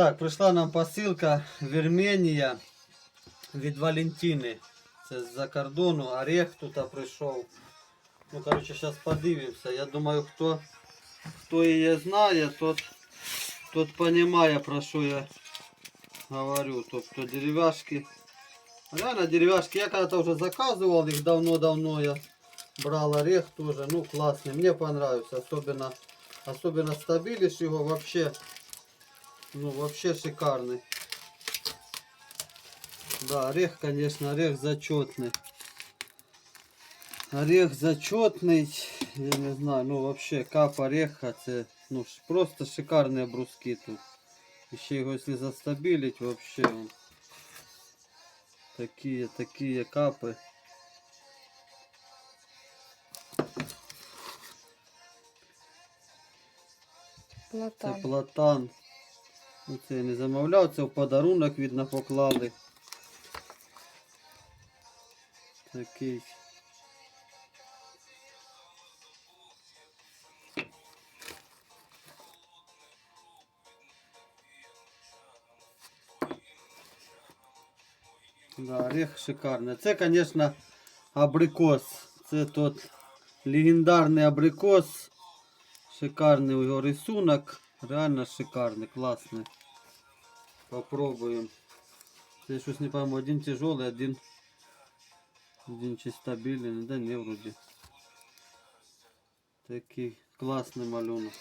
Так, прийшла нам посилка Вірменія від Валентини. Це з-за кордону. Орех тут прийшов. Ну, коротше, зараз подивимося. Я думаю, хто, хто її знає, тот, тот понимає, про що я говорю. Тобто деревяшки. Реально деревяшки. Я когда-то уже заказывал их давно-давно. Я брал орех тоже. Ну, классный. Мне понравился. Особенно, особенно стабилиш его вообще. Ну, вообще шикарный. Да, орех, конечно, орех зачетный. Орех зачетный. Я не знаю, ну вообще кап ореха, це ну, просто шикарные бруски тут. Еще его если застабилить, вообще он такие, такие капы. Це Платан. Ну, я не замовляв, це в подарунок, видно, поклали. Такий. Да, орех шикарний. Це, конечно, абрикос. Це тот легендарний абрикос. Шикарний його рисунок. Реально шикарний, класний. Попробуємо. Це щось не пойму, один тяжелый, один, один чи стабільний, да не вроді. Такий класний малюнок.